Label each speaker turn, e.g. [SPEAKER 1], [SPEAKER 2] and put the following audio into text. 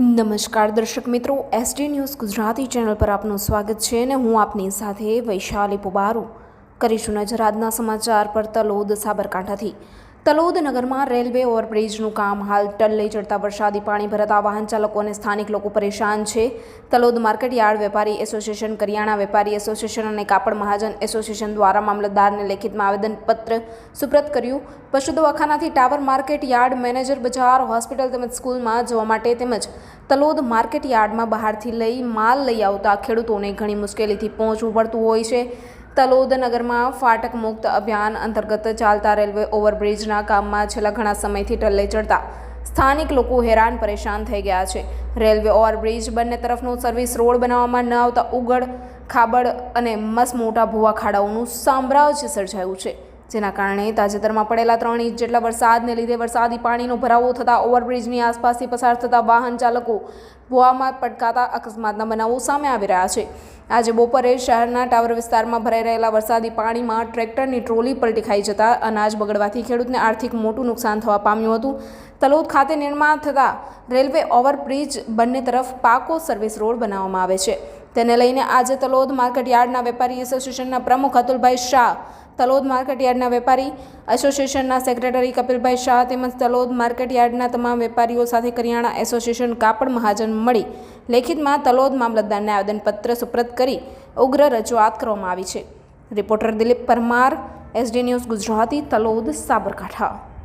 [SPEAKER 1] નમસ્કાર દર્શક મિત્રો એસડી ન્યૂઝ ગુજરાતી ચેનલ પર આપનું સ્વાગત છે અને હું આપની સાથે વૈશાલી પુબારુ. કરીશું નજર આજના સમાચાર પર, તલોદ સાબરકાંઠાથી. તલોદ નગરમાં રેલવે ઓવરબ્રિજનું કામ હાલ ટલ્લે ચડતા વરસાદી પાણી ભરાતા વાહન ચાલકો અને સ્થાનિક લોકો પરેશાન છે. તલોદ માર્કેટ યાર્ડ વેપારી એસોસિએશન, કરિયાણા વેપારી એસોસિએશન અને કાપડ મહાજન એસોસિએશન દ્વારા મામલતદારને લેખિતમાં આવેદનપત્ર સુપ્રત કર્યું. પશુ દવાખાનાથી ટાવર માર્કેટ યાર્ડ મેનેજર બજાર, હોસ્પિટલ તેમજ સ્કૂલમાં જવા માટે તેમજ તલોદ માર્કેટ યાર્ડમાં બહારથી લઈ માલ લઈ આવતા ખેડૂતોને ઘણી મુશ્કેલીથી પહોંચવું પડતું હોય છે. તલોદ નગરમાં ફાટક મુક્ત અભિયાન અંતર્ગત ચાલતા રેલવે ઓવરબ્રિજના કામમાં છેલ્લા ઘણા સમયથી ટલ્લે ચડતા સ્થાનિક લોકો હેરાન પરેશાન થઈ ગયા છે. રેલવે ઓવરબ્રિજ બંને તરફનો સર્વિસ રોડ બનાવવામાં ન આવતા ઉગડ, ખાબડ અને મસ મોટા ભૂવા ખાડાઓનું સામ્રાજ્ય સર્જાયું છે. જેના કારણે તાજેતરમાં પડેલા ત્રણ ઇંચ જેટલા વરસાદને લીધે વરસાદી પાણીનો ભરાવો થતાં ઓવરબ્રિજની આસપાસથી પસાર થતા વાહન ચાલકો ભૂવામાં પટકાતા અકસ્માતના બનાવો સામે આવી રહ્યા છે. આજે બપોરે શહેરના ટાવર વિસ્તારમાં ભરાઈ રહેલા વરસાદી પાણીમાં ટ્રેક્ટરની ટ્રોલી પલટી ખાઈ જતા અનાજ બગડવાથી ખેડૂતને આર્થિક મોટું નુકસાન થવા પામ્યું હતું. તલોદ ખાતે નિર્માણ થતા રેલવે ઓવરબ્રિજ બંને તરફ પાકો સર્વિસ રોડ બનાવવામાં આવે છે. તેને લઈને આજે તલોદ માર્કેટ યાર્ડના વેપારી એસોસિએશનના પ્રમુખ અતુલભાઈ શાહ, તલોદ માર્કેટ યાર્ડના વેપારી એસોસિએશનના સેક્રેટરી કપિલભાઈ શાહ તેમજ તલોદ માર્કેટ યાર્ડના તમામ વેપારીઓ સાથે કરિયાણા એસોસિએશન કાપડ મહાજન મળી લેખિતમાં તલોદ મામલતદારને આવેદનપત્ર સુપ્રત કરી ઉગ્ર રજૂઆત કરવામાં આવી છે. Reporter Dilip Parmar, SD news Gujarati, Talod Sabarkantha.